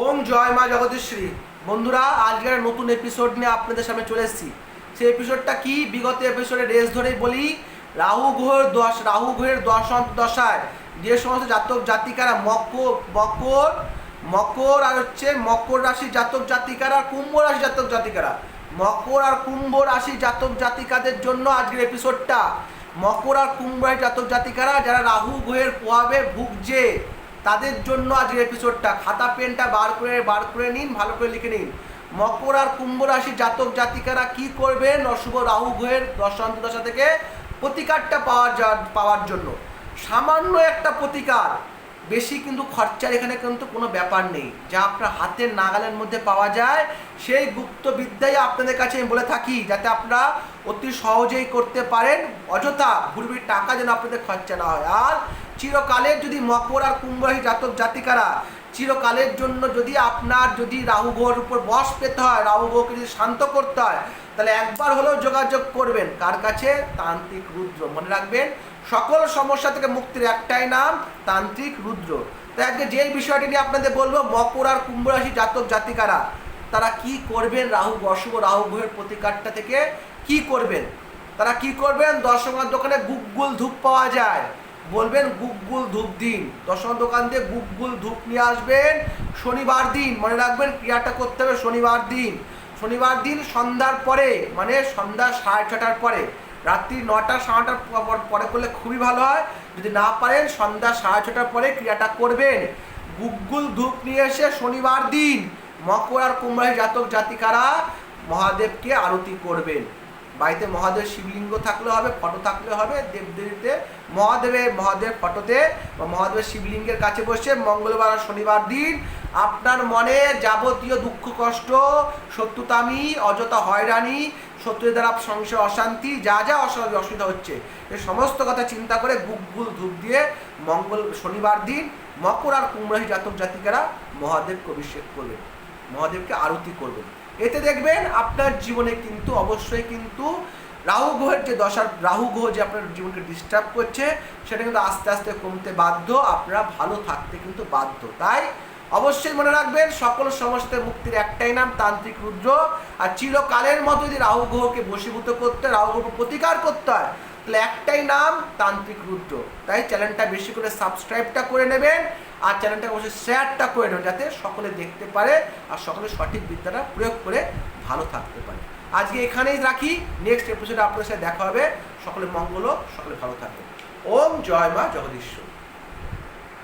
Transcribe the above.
ওম জয় মা জগদীশ্বরী। বন্ধুরা, আজকের নতুন এপিসোড নিয়ে আপনাদের সামনে চলে এসেছি। সেই এপিসোডটা কি? বিগত এপিসোডে রেস ধরেই বলি, রাহু গ্রহের দশ রাহু গ্রহের দশান্ত দশায় যে সমস্ত জাতক জাতিকারা মকর মকর মকর আর হচ্ছে মকর রাশি জাতক জাতিকারা, কুম্ভ রাশি জাতক জাতিকারা। মকর আর কুম্ভ রাশি জাতক জাতিকাদের জন্য আজকের এপিসোডটা মকর আর কুম্ভ রাশি জাতক জাতিকারা, যারা রাহু গ্রহের প্রভাবে ভুগছে। তাদের জন্য আজকের এপিসোডটা খাতা, পেনটা বার করে বার করে নিন, ভালো করে লিখে নিন। মকর আর কুম্ভ রাশি জাতক জাতিকারা কি করবেন? অশুভ রাহু গ্রহের দশান্ত দশা থেকে প্রতিকারটা পাওয়ার পাওয়ার জন্য। সামান্য একটা প্রতিকার। বেশি কিন্তু খরচার এখানে কিন্তু কোনো ব্যাপার নেই। যা আপনার হাতের নাগালের মধ্যে পাওয়া যায়, সেই গুপ্ত বিদ্যাই আপনাদের কাছে আমি বলে থাকি, যাতে আপনারা অতি সহজেই করতে পারেন। অযথা ভুরবির টাকা যেন আপনাদের খরচা না হয়। আর চিরকালের যদি মকর আর কুম্ভ জাতক জাতিকারা, চিরকালের জন্য যদি আপনার যদি রাহু উপর বশ পেতে হয়, রাহু গ্রহকে যদি শান্ত করতে হয়, তাহলে একবার হলেও যোগাযোগ করবেন। কার কাছে? তান্ত্রিক রুদ্র। মনে রাখবেন, সকল সমস্যা থেকে মুক্তির একটাই নাম তান্ত্রিক রুদ্র। তাই আজকে যে বিষয়টি নিয়ে আপনাদের বলব মকর আর কুম্ভ রাশি জাতক জাতিকারা, তারা কি করবেন রাহু অশুভ রাহু গ্রহের প্রতিকারটা থেকে? কি করবেন? তারা কি করবেন? দর্শকের দোকানে গুগগুল ধূপ পাওয়া যায়। বলবেন গুগগুল ধূপ দিন। দর্শকের দোকান দিয়ে গুগগুল ধূপ নিয়ে আসবেন। শনিবার দিন, মনে রাখবেন, ক্রিয়াটা করতে হবে শনিবার দিন। শনিবার দিন সন্ধ্যার পরে মানে সন্ধ্যা সাড়ে ছটার পরে, রাত্রি নটা, সাড়ে নটার পর- করলে খুবই ভালো হয়। যদি না পারেন, সন্ধ্যা সাড়ে ছটার পরে ক্রিয়াটা করবেন। গুগগুল ধূপ নিয়ে এসে শনিবার দিন মকর আর কুম্ভরাশি জাতক জাতিকারা মহাদেবকে আরতি করবেন। বাড়িতে মহাদেব শিবলিঙ্গ থাকলে হবে, ফটো থাকলে হবে, দেবদেবীতে মহাদেবের মহাদেব ফটোতে বা মহাদেবের শিবলিঙ্গের কাছে বসে মঙ্গলবার আর শনিবার দিন আপনার মনে যাবতীয় দুঃখ, কষ্ট, শত্রুতামি, অযথা হয়রানি, শত্রুদের দ্বারা সংসার অশান্তি, যা যা অসা- অসুবিধা হচ্ছে, এ সমস্ত কথা চিন্তা করে গুগগুল ধূপ দিয়ে মঙ্গল, শনিবার দিন মকর আর কুম্ভরাশি জাতক জাতিকারা মহাদেবকে অভিষেক করবেন, মহাদেবকে আরতি করবেন। এতে দেখবেন আপনার জীবনে কিন্তু অবশ্যই কিন্তু রাহু গ্রহের যে দশার রাহু গ্রহ যে আপনার জীবনকে ডিস্টার্ব করছে, সেটা কিন্তু আস্তে আস্তে কমতে বাধ্য, আপনারা ভালো থাকতে কিন্তু বাধ্য। তাই অবশ্যই মনে রাখবেন, সকল সমস্ত মুক্তির একটাই নাম তান্ত্রিক রুদ্র। আর চিরকালের মতো যদি রাহু গ্রহকে বশীভূত করতে, রাহু গ্রহ প্রতিকার করতে হয়, তাহলে একটাই নাম তান্ত্রিক রুদ্র। তাই চ্যানেলটা বেশি করে সাবস্ক্রাইবটা করে নেবেন, আর চ্যানেলটা অবশ্যই শেয়ারটা করে নেবেন, যাতে সকলে দেখতে পারে আর সকলে সঠিক বিদ্যাটা প্রয়োগ করে ভালো থাকতে পারে। আজকে এখানেই রাখি। নেক্সট এপিসোডে আপনাদের সাথে দেখা হবে। সকলে মঙ্গল সকলে ভালো থাকবে ওম জয় মা জগদীশ্বর।